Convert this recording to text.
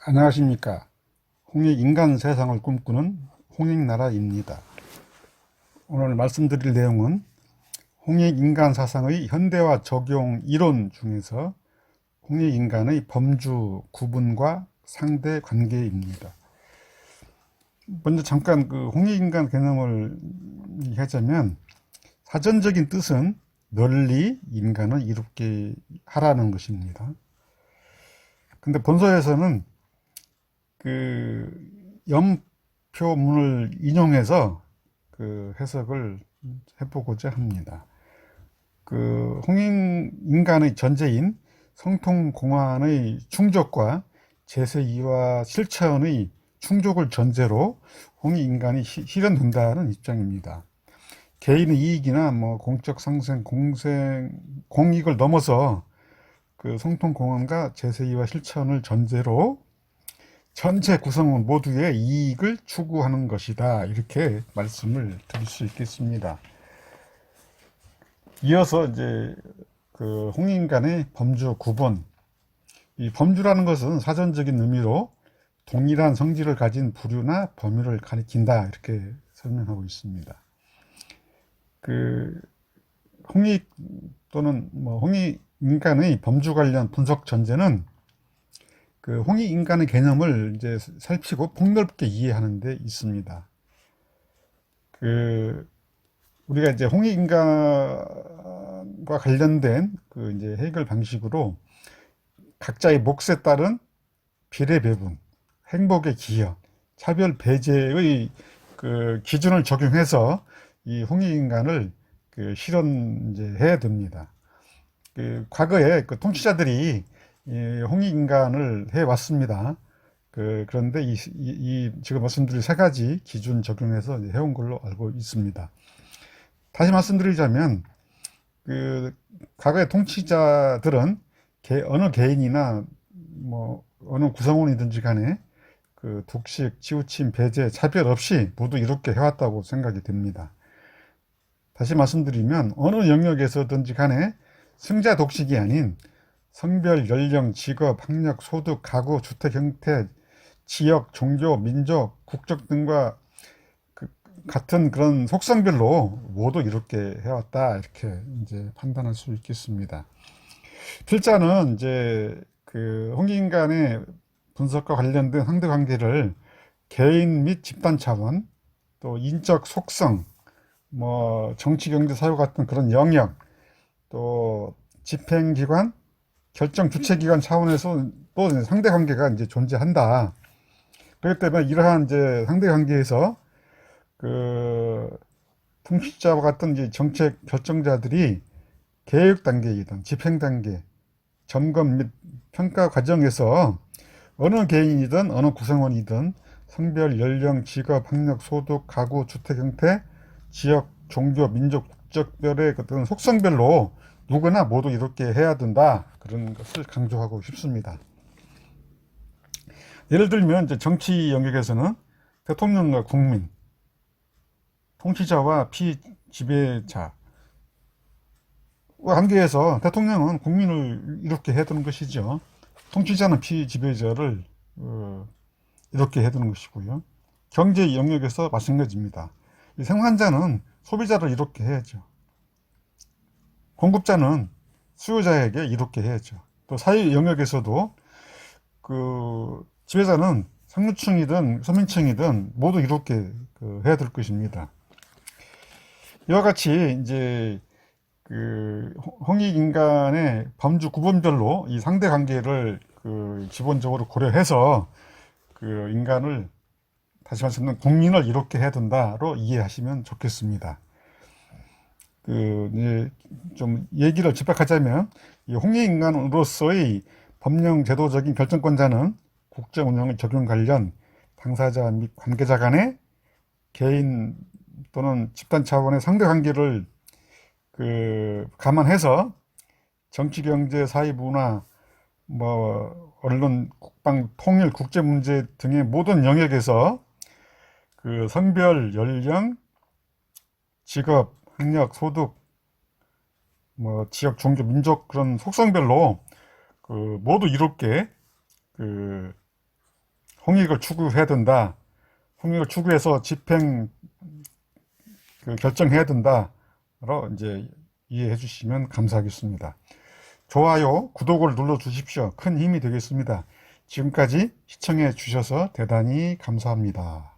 안녕하십니까. 홍익 인간 세상을 꿈꾸는 홍익나라입니다. 오늘 말씀드릴 내용은 홍익 인간 사상의 현대화 적용 이론 중에서 홍익 인간의 범주 구분과 상대 관계입니다. 먼저 잠깐 그 홍익 인간 개념을 하자면 사전적인 뜻은 널리 인간을 이롭게 하라는 것입니다. 근데 본서에서는 그 염표문을 인용해서 그 해석을 해보고자 합니다. 그 홍익 인간의 전제인 성통공안의 충족과 제세이와 실천의 충족을 전제로 홍익 인간이 시- 실현된다는 입장입니다. 개인의 이익이나 뭐 공적 상생, 공생, 공익을 넘어서 그 성통공헌과 제세이와 실천을 전제로 전체 구성원 모두의 이익을 추구하는 것이다. 이렇게 말씀을 드릴 수 있겠습니다. 이어서 이제 그 홍인간의 범주 구분. 이 범주라는 것은 사전적인 의미로 동일한 성질을 가진 부류나 범위를 가리킨다. 이렇게 설명하고 있습니다. 그 홍익 또는 뭐 홍익 인간의 범주 관련 분석 전제는 그 홍익 인간의 개념을 이제 살피고 폭넓게 이해하는 데 있습니다. 그 우리가 이제 홍익 인간과 관련된 그 이제 해결 방식으로 각자의 몫에 따른 비례 배분, 행복의 기여, 차별 배제의 그 기준을 적용해서 이 홍익 인간을 그 실현 이제 해야 됩니다. 그 과거에 그 통치자들이 이 홍익 인간을 해 왔습니다. 그 그런데 이, 이- 이 지금 말씀드린 세 가지 기준 적용해서 해온 걸로 알고 있습니다. 다시 말씀드리자면 그 과거의 통치자들은 개- 어느 개인이나 뭐 어느 구성원이든지 간에 그 독식, 치우침, 배제, 차별 없이 모두 이렇게 해왔다고 생각이 됩니다. 다시 말씀드리면 어느 영역에서든지 간에 승자 독식이 아닌 성별, 연령, 직업, 학력, 소득, 가구, 주택 형태, 지역, 종교, 민족, 국적 등과 그 같은 그런 속성별로 모두 이렇게 해왔다 이렇게 이제 판단할 수 있겠습니다. 필자는 이제 그 홍익인 간의 분석과 관련된 상대 관계를 개인 및 집단 차원, 또 인적 속성, 뭐 정치, 경제, 사회 같은 그런 영역, 또 집행기관, 결정 주체 기관 차원에서 또 상대 관계가 이제 존재한다. 그렇기 때문에 이러한 이제 상대 관계에서 그 통치자와 같은 이제 정책 결정자들이 계획 단계이든 집행 단계, 점검 및 평가 과정에서 어느 개인이든 어느 구성원이든 성별, 연령, 직업, 학력, 소득, 가구, 주택 형태, 지역, 종교, 민족, 국적별의 어떤 속성별로 누구나 모두 이렇게 해야 된다. 그런 것을 강조하고 싶습니다. 예를 들면 이제 정치 영역에서는 대통령과 국민, 통치자와 피지배자 관계에서 대통령은 국민을 이렇게 해두는 것이죠. 통치자는 피지배자를 어, 이렇게 해두는 것이고요. 경제 영역에서 마찬가지입니다. 이 생산자는 소비자를 이렇게 해야죠. 공급자는 수요자에게 이렇게 해야죠. 또 사회 영역에서도 그 지배자는 상류층이든 서민층이든 모두 이렇게 그 해야 될 것입니다. 이와 같이 이제 그 홍익 인간의 범주 구분별로 이 상대 관계를 그 기본적으로 고려해서 그 인간을 다시 말씀드리면 국민을 이렇게 해야 된다로 이해하시면 좋겠습니다. 그 이제 좀 얘기를 집약하자면 이 홍익 인간으로서의 법령 제도적인 결정권자는 국정 운영의 적용 관련 당사자 및 관계자 간의 개인 또는 집단 차원의 상대 관계를 그 감안해서 정치, 경제, 사회, 문화, 뭐 언론, 국방, 통일, 국제 문제 등의 모든 영역에서 그 성별, 연령, 직업, 학력, 소득, 뭐 지역, 종교, 민족 그런 속성별로 그 모두 이롭게 그 홍익을 추구해야 된다. 홍익을 추구해서 집행 그 결정해야 된다로 이제 이해해 주시면 감사하겠습니다. 좋아요, 구독을 눌러 주십시오. 큰 힘이 되겠습니다. 지금까지 시청해 주셔서 대단히 감사합니다.